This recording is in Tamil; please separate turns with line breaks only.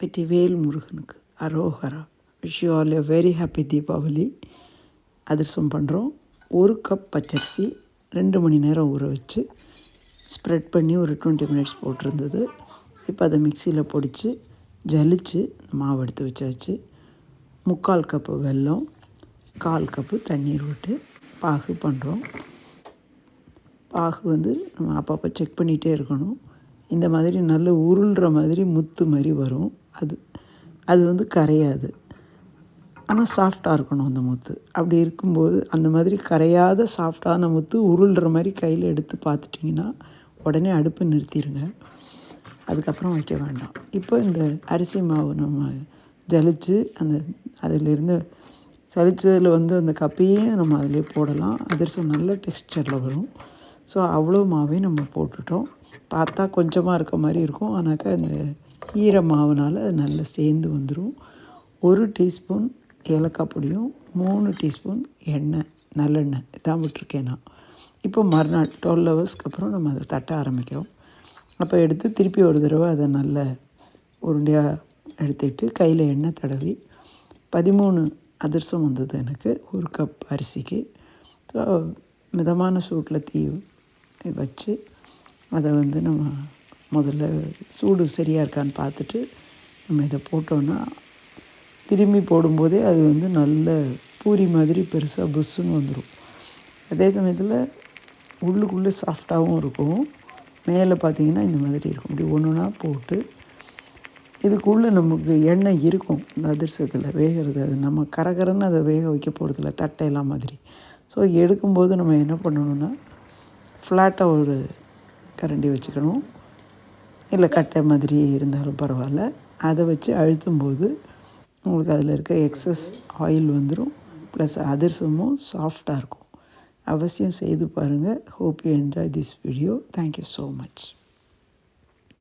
வெற்றிவேல் முருகனுக்கு அரோகரா. Wish you all a very happy Deepavali adhirasam பண்ணுறோம் ஒரு கப் பச்சரிசி ரெண்டு மணி நேரம் ஊற வச்சு ஸ்ப்ரெட் பண்ணி ஒரு டுவெண்ட்டி மினிட்ஸ் போட்டிருந்தது. இப்போ அதை மிக்சியில் பொடித்து ஜலிச்சு மாவு எடுத்து வச்சாச்சு. முக்கால் கப்பு வெல்லம் கால் கப்பு தண்ணீர் விட்டு பாகு பண்ணுறோம் பாகு வந்து நம்ம அப்பப்போ செக் பண்ணிகிட்டே இருக்கணும். இந்த மாதிரி நல்ல உருள்ற மாதிரி முத்து மாதிரி வரும். அது அது வந்து கரையாது. ஆனால் சாஃப்டாக இருக்கணும் அந்த முத்து. அப்படி இருக்கும்போது அந்த மாதிரி கரையாத சாஃப்டான முத்து உருள்ற மாதிரி கையில் எடுத்து பார்த்துட்டிங்கன்னா உடனே அடுப்பு நிறுத்திடுங்க அதுக்கப்புறம் வைக்க வேண்டாம். இப்போ இந்த அரிசி மாவு நம்ம ஜலிச்சு அந்த அதிலிருந்து சலிச்சதில் வந்து அந்த கப்பையும் நம்ம அதிலே போடலாம். அதிரசம் நல்ல டெக்ஸ்டரில் வரும். ஸோ அவ்வளோ மாவையும் நம்ம போட்டுட்டோம். பார்த்தா கொஞ்சமாக இருக்க மாதிரி இருக்கும். ஆனாக்கா இந்த ஈர மாவுனால் அது நல்லா சேர்ந்து வந்துடும் ஒரு டீஸ்பூன் ஏலக்காய் பொடியும் மூணு டீஸ்பூன் எண்ணெய் நல்லெண்ணெய் இதான் விட்டுருக்கேன் நான். இப்போ மறுநாள் டுவெல் ஹவர்ஸ்க்கு அப்புறம் நம்ம அதை தட்ட ஆரம்பிக்கிறோம். அப்போ எடுத்து திருப்பி ஒரு தடவை அதை நல்ல உருண்டையாக எடுத்துக்கிட்டு கையில் எண்ணெய் தடவி பதிமூணு அதிரசம் வந்தது எனக்கு ஒரு கப் அரிசிக்கு. ஸோ மிதமான சூட்டில் தீ வச்சு அதை வந்து நம்ம முதல்ல சூடு சரியாக இருக்கான்னு பார்த்துட்டு நம்ம இதை போட்டோன்னா திரும்பி போடும்போதே அது வந்து நல்ல பூரி மாதிரி பெருசாக புஷ்ஷுன்னு வந்துடும் அதே சமயத்தில் உள்ளுக்குள்ளே சாஃப்டாகவும் இருக்கும். மேலே பார்த்தீங்கன்னா இந்த மாதிரி இருக்கும். இப்படி ஒன்று ஒன்றா போட்டு இதுக்குள்ளே நமக்கு எண்ணெய் இருக்கும். இந்த அதிர்சத்தில் வேகிறது அது நம்ம கரகரன்னு அதை வேக வைக்க போகிறதில்ல தட்டையெல்லாம் மாதிரி. ஸோ எடுக்கும்போது நம்ம என்ன பண்ணணுன்னா ஃப்ளாட்டாக ஒரு கரண்டி வச்சுக்கணும். இல்லை கட்டை மாதிரி இருந்தாலும் பரவாயில்ல. அதை வச்சு அழுத்தும்போது உங்களுக்கு அதில் இருக்க எக்ஸஸ் ஆயில் வந்துடும் ப்ளஸ் அதிர்சமும் சாஃப்டாக இருக்கும். அவசியம் செய்து பாருங்கள் hope you enjoy this video thank you so much